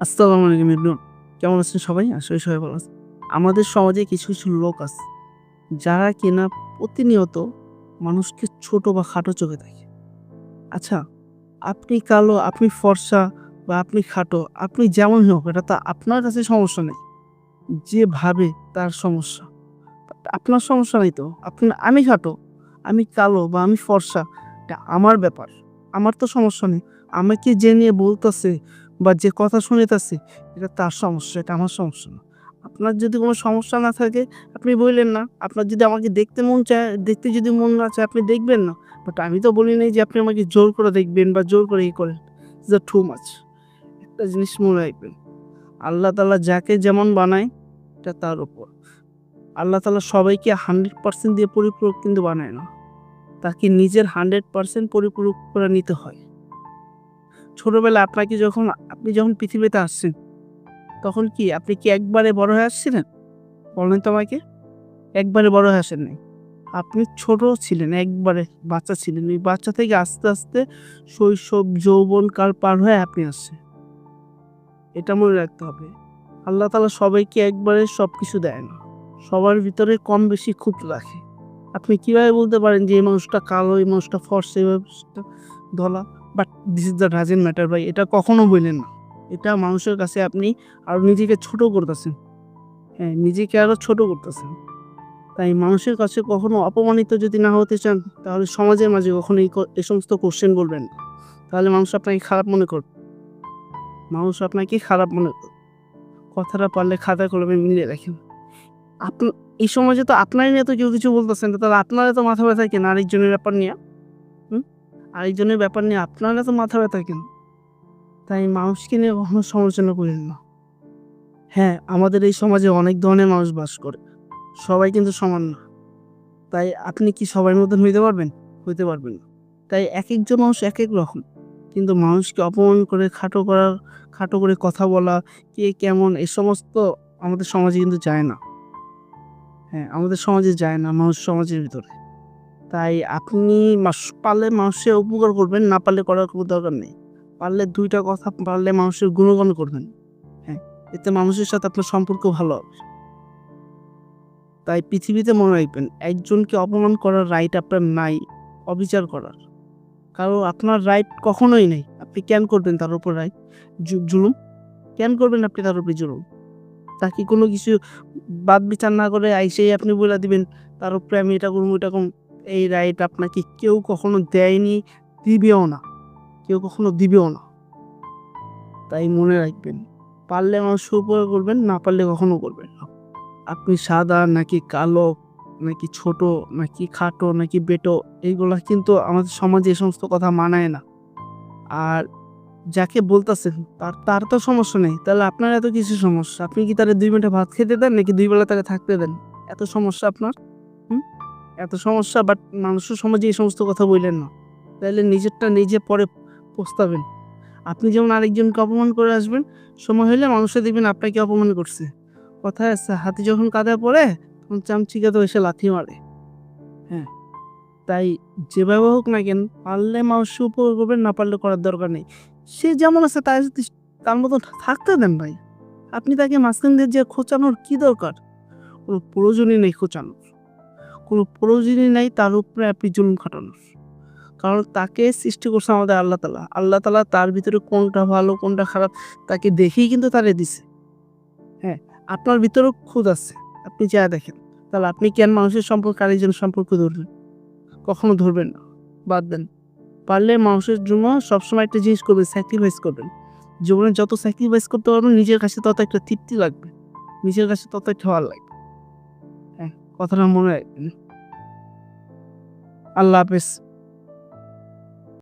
আসসালামু আলাইকুম ইবনুন কেমন আছেন সবাই? আসলে সবাই ভালো আছে আমাদের সমাজে কিছু কিছু লোক আছে, যারা কিনা প্রতিনিয়ত মানুষকে ছোট বা খাটো চোখে দেখে। আচ্ছা আপনি কালো, আপনি ফর্সা বা আপনি খাটো, আপনি যেমন হোক, এটা তা আপনার কাছে সমস্যা নেই। যে ভাবে তার সমস্যা। আপনার সমস্যা নেই তো? আপনি, আমি খাটো, আমি কালো বা আমি ফর্সা, এটা আমার ব্যাপার। আমার তো সমস্যা নেই। আমাকে যে নিয়ে বলতেছে বা যে কথা শুনিতেছে, এটা তার সমস্যা, এটা আমার সমস্যা না। আপনার যদি কোনো সমস্যা না থাকে, আপনি বললেন না, আপনার যদি আমাকে দেখতে মন চায়, দেখতে যদি মন না চায়, আপনি দেখবেন না। বাট আমি তো বলি নাই যে আপনি আমাকে জোর করে দেখবেন বা জোর করে ই করেন। ইজ টু মাচ একটা জিনিস মনে রাখবেন। আল্লাহ তালা যাকে যেমন বানায়, এটা তার উপর। আল্লাহ তালা সবাইকে হান্ড্রেড পার্সেন্ট দিয়ে পরিপূরক কিন্তু বানায় না। তাকে নিজের হান্ড্রেড পার্সেন্ট পরিপূরক করে নিতে হয়। ছোটবেলায় আপনাকে যখন, আপনি যখন পৃথিবীতে আসছেন, তখন কি আপনি কি একবারে বড় হয়ে আসছিলেন? বলেন তো আমাকে। একবারে বড় হয়ে আসেন আপনি ছোট ছিলেন, একবারে বাচ্চা ছিলেন। ওই বাচ্চা থেকে আস্তে আস্তে শৈশব, যৌবন কাল পার হয়ে আপনি আসছেন। এটা মনে রাখতে হবে। আল্লাহ তালা সবাইকে একবারে সব কিছু দেয় না। সবার ভিতরে কম বেশি খুব রাখে। আপনি কীভাবে বলতে পারেন যে এই মানুষটা কালো, এই মানুষটা ফর্স, এই মানুষটা Dhola? But this is the doesn't matter ভাই। এটা কখনো বললেন না। এটা মানুষের কাছে আপনি আরও নিজেকে ছোট করতেছেন। হ্যাঁ নিজেকে আরও ছোট করতেছেন। তাই মানুষের কাছে কখনো অপমানিত যদি না হতে চান, তাহলে সমাজের মাঝে কখনো এই সমস্ত কোশ্চেন বলবেন তাহলে মানুষ আপনাকে খারাপ মনে করবে। মানুষ আপনাকে খারাপ মনে করবে। কথাটা পারলে খাতা কলমে মিলিয়ে রাখেন। আপনি এই সমাজে তো আপনারই নিয়ে তো কেউ কিছু বলতেছেন তাহলে আপনারা তো মাথা ব্যথা কেন আরেকজনের ব্যাপার নিয়ে? আরেকজনের ব্যাপার নিয়ে আপনারা তো মাথা ব্যথা কেন? তাই মানুষকে নিয়ে কখনো সমালোচনা করেন না। হ্যাঁ আমাদের এই সমাজে অনেক ধরনের মানুষ বাস করে। সবাই কিন্তু সমান না। তাই আপনি কি সবার মতন হইতে পারবেন? হইতে পারবেন না। তাই এক একজন মানুষ এক এক রকম। কিন্তু মানুষকে অপমান করে খাটো করা খাটো করে কথা বলা, কে কেমন, এ সমস্ত আমাদের সমাজে কিন্তু যায় না। হ্যাঁ আমাদের সমাজে যায় না, মানুষ সমাজের ভিতরে। তাই আপনি পারলে মানুষের উপকার করবেন, না পারলে করার কোনো দরকার নেই। পারলে দুইটা কথা, পারলে মানুষের গুণগান করবেন। হ্যাঁ এতে মানুষের সাথে আপনার সম্পর্ক ভালো হবে। তাই পৃথিবীতে মনে রাখবেন, একজনকে অপমান করার রাইট আপনার নাই, অবিচার করার। কারণ আপনার রাইট কখনোই নেই। আপনি কেন করবেন তার উপর রাইট জুলুম? কেন করবেন আপনি তার উপরে জুলুম? তাকে কোনো কিছু বাদ বিচার না করে আইসেই আপনি বলে দিবেন, তার উপরে আমি এটা করব এটা করব। এই রাইট আপনাকে কেউ কখনো দেয়নি, দিবেও না। কেউ কখনো দিবেও না। তাই মনে রাখবেন, পারলে মানুষের উপকার করবেন, না পারলে কখনো করবেন না। আপনি সাদা নাকি কালো, নাকি ছোট, নাকি খাটো, নাকি বেটো, এইগুলো কিন্তু আমাদের সমাজে এই সমস্ত কথা মানায় না। আর যাকে বলতেছেন, তার তার তো সমস্যা নেই। তাহলে আপনার এত কিছু সমস্যা? আপনি কি তারা দুই মিনিটে ভাত খেতে দেন, নাকি দুই বেলা তাকে থাকতে দেন? এত সমস্যা আপনার? এত সমস্যা বাট মানুষের সমাজে এই সমস্ত কথা বললেন না। তাহলে নিজেরটা নিজে পরে পস্তাবেন। আপনি যেমন আরেকজনকে অপমান করে আসবেন, সময় হলে মানুষে দেখবেন আপনাকে অপমান করছে। কথায় আছে, হাতে যখন কাঁধে পড়ে, তখন চামচিকা তো এসে লাথি মারে। হ্যাঁ তাই যেভাবে হোক না কেন, পারলে মানুষের উপকার করবেন, না পারলে করার দরকার নেই। সে যেমন আছে তাই যদি তার মতো থাকতে দেন ভাই। আপনি তাকে মাঝখান দিয়ে যে খোঁচানোর কি দরকার? কোনো প্রয়োজনই নেই খোঁচানোর। কোনো প্রয়োজনই নাই, তার উপরে আপনি জুলুম খাটানোর। কারণ তাকে সৃষ্টি করছে আমাদের আল্লাহ তালা। আল্লাহ তালা তার ভিতরে কোনটা ভালো, কোনটা খারাপ, তাকে দেখেই কিন্তু তারে দিছে। হ্যাঁ আপনার ভিতরেও খুদ আছে। আপনি যা দেখেন, তাহলে আপনি কেন মানুষের সম্পর্ক আরেকজন সম্পর্ক ধরবেন? কখনো ধরবেন না। বাদ দেন। পারলে মানুষের জন্য সবসময় একটা জিনিস করবেন স্যাক্রিফাইস করবেন। জীবনে যত স্যাক্রিফাইস করতে পারবেন, নিজের কাছে তত একটা তৃপ্তি লাগবে। নিজের কাছে তত একটা ভালো লাগবে। কথাটা মনে রাখবেন। আল্লাহ হাফেজ।